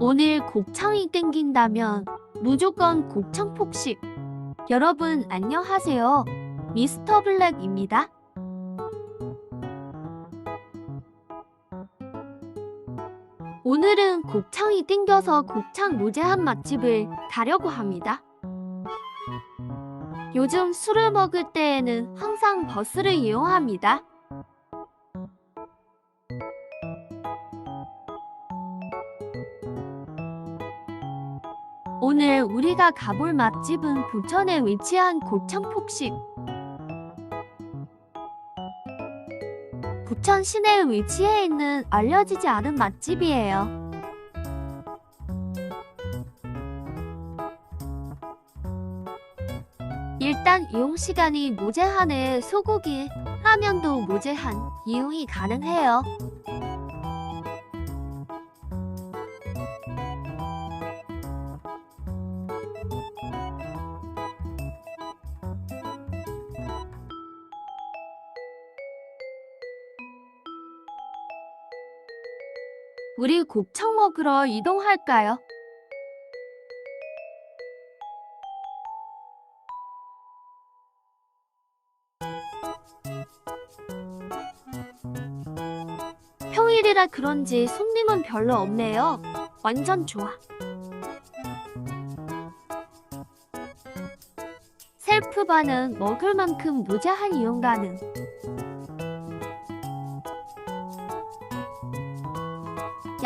오늘 곱창이 땡긴다면 무조건 곱창 폭식. 여러분 안녕하세요. 미스터 블랙입니다. 오늘은 곱창이 땡겨서 곱창 무제한 맛집을 가려고 합니다. 요즘 술을 먹을 때에는 항상 버스를 이용합니다. 우리가 가볼 맛집은 부천에 위치한 곱창 폭식. 부천 시내에 위치해 있는 알려지지 않은 맛집이에요. 일단 이용 시간이 무제한에 소고기, 라면도 무제한 이용이 가능해요. 우리 곱창 먹으러 이동할까요? 평일이라 그런지 손님은 별로 없네요. 완전 좋아. 셀프바는 먹을 만큼 무제한 이용 가능.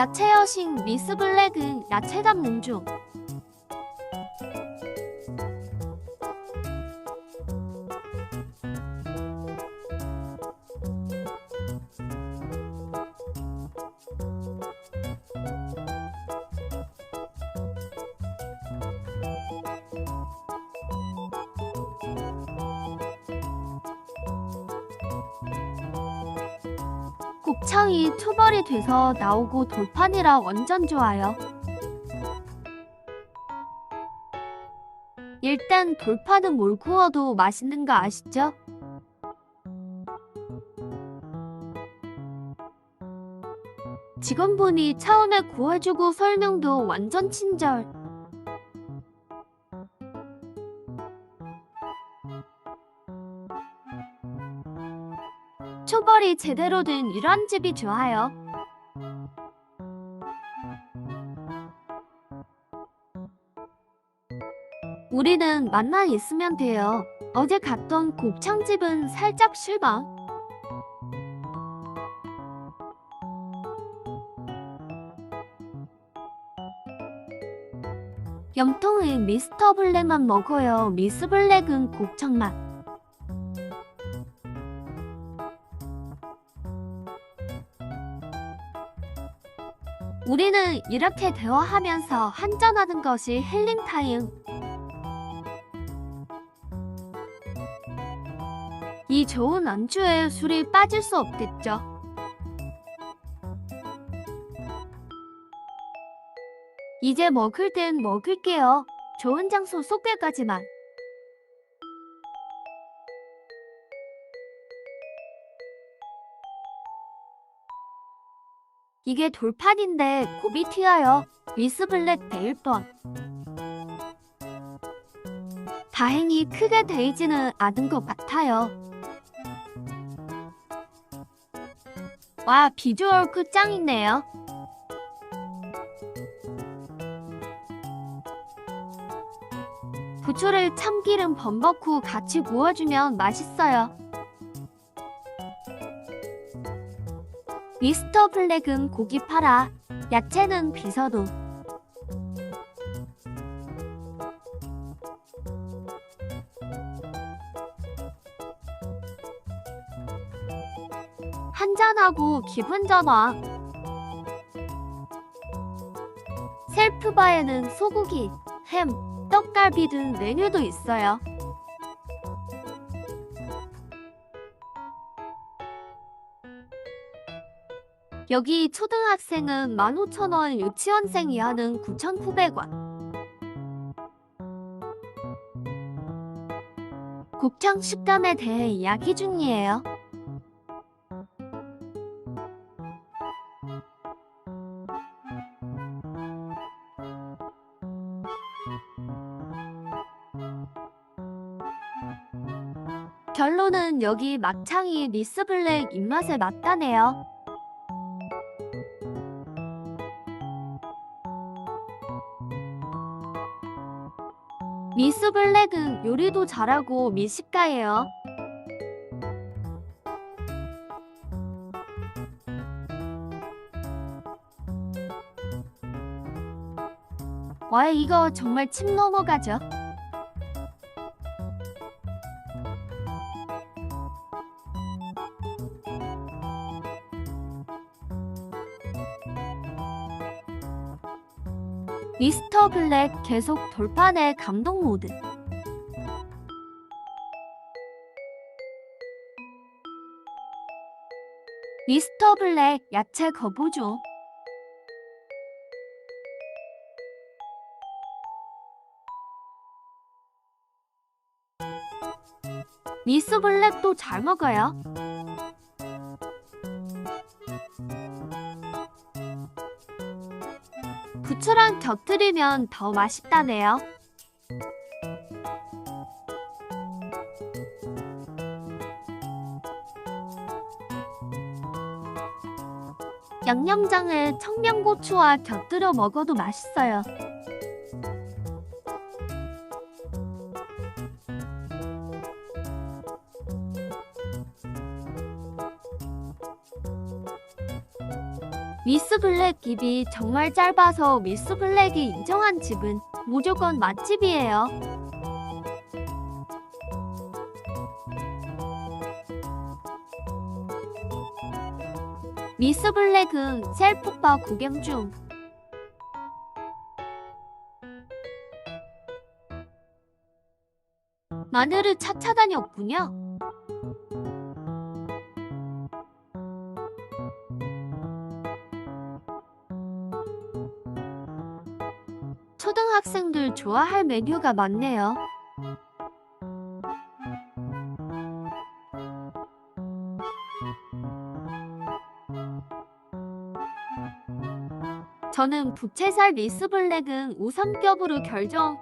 야채 여신 미스 블랙은 야채 담는 중. 곱창이 투벌이 돼서 나오고 돌판이라 완전 좋아요. 일단 돌판은 뭘 구워도 맛있는 거 아시죠? 직원분이 처음에 구워주고 설명도 완전 친절. 초벌이 제대로 된 이런 집이 좋아요. 우리는 맛만 있으면 돼요. 어제 갔던 곱창집은 살짝 실망. 염통은 미스터 블랙만 먹어요. 미스 블랙은 곱창 맛. 우리는 이렇게 대화하면서 한잔하는 것이 힐링 타임. 이 좋은 안주에 술이 빠질 수 없겠죠. 이제 먹을 땐 먹을게요. 좋은 장소 소개까지만. 이게 돌판인데 곱이 튀어요. 미스 블랙 데일 뻔. 다행히 크게 데이지는 않은 것 같아요. 와, 비주얼 끝장이네요. 부추를 참기름 범벅 후 같이 구워주면 맛있어요. 미스터 블랙은 고기 팔아, 야채는 비서도. 한잔하고 기분 전환. 셀프바에는 소고기, 햄, 떡갈비 등 메뉴도 있어요. 여기 초등학생은 아, 15,000원, 음. 유치원생 이하는 9,900원. 곱창 식감에 대해 이야기 중이에요. 결론은 여기 막창이 리스블랙 입맛에 맞다네요. 미스 블랙은 요리도 잘하고 미식가예요. 와 이거 정말 침 넘어가죠. 미스터 블랙 계속 돌판의 감동 모드. 미스터 블랙 야채 거보죠. 미스 블랙도 잘 먹어요. 부추랑 곁들이면 더 맛있다네요. 양념장을 청양고추와 곁들여 먹어도 맛있어요. 미스 블랙 입이 정말 짧아서 미스 블랙이 인정한 집은 무조건 맛집이에요. 미스 블랙은 셀프바 구경 중. 마늘을 찾아다녔군요. 초등학생들 좋아할 메뉴가 많네요. 저는 부채살 미스 블랙은 우선격으로 결정.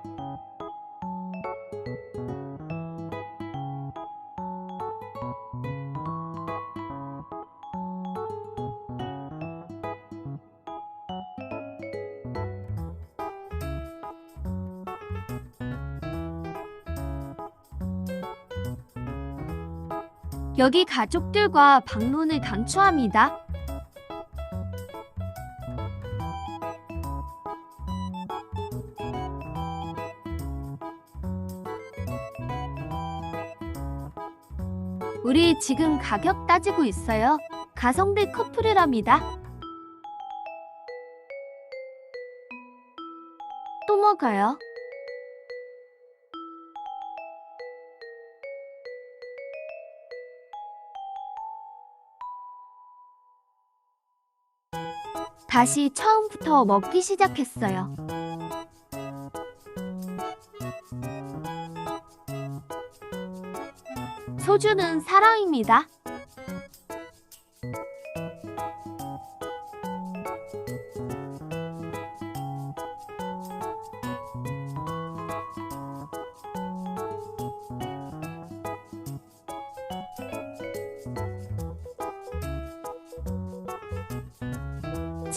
여기 가족들과 방문을 강추합니다. 우리 지금 가격 따지고 있어요. 가성비 커플이랍니다. 또 먹어요. 다시 처음부터 먹기 시작했어요. 소주는 사랑입니다.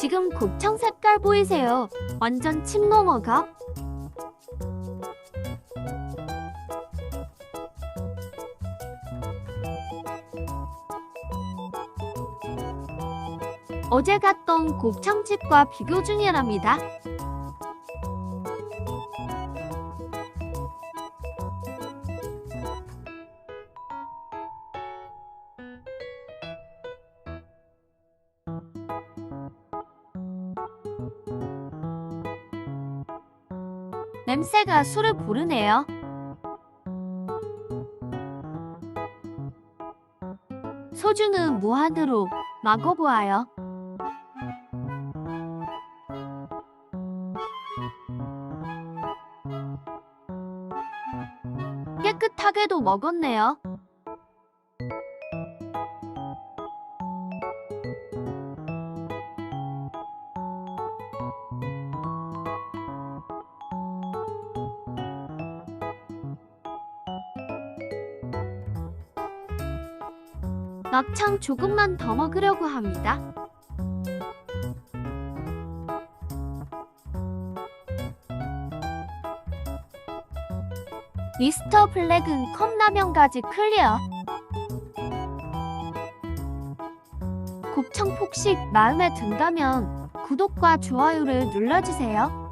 지금 곱창 색깔 보이세요? 완전 침 넘어가. 어제 갔던 곱창집과 비교 중이랍니다. 냄새가 술을 부르네요. 소주는 무한으로 먹어보아요. 깨끗하게도 먹었네요. 막창 조금만 더 먹으려고 합니다. 미스터 블랙은 컵라면까지 클리어. 곱창 폭식 마음에 든다면 구독과 좋아요를 눌러주세요.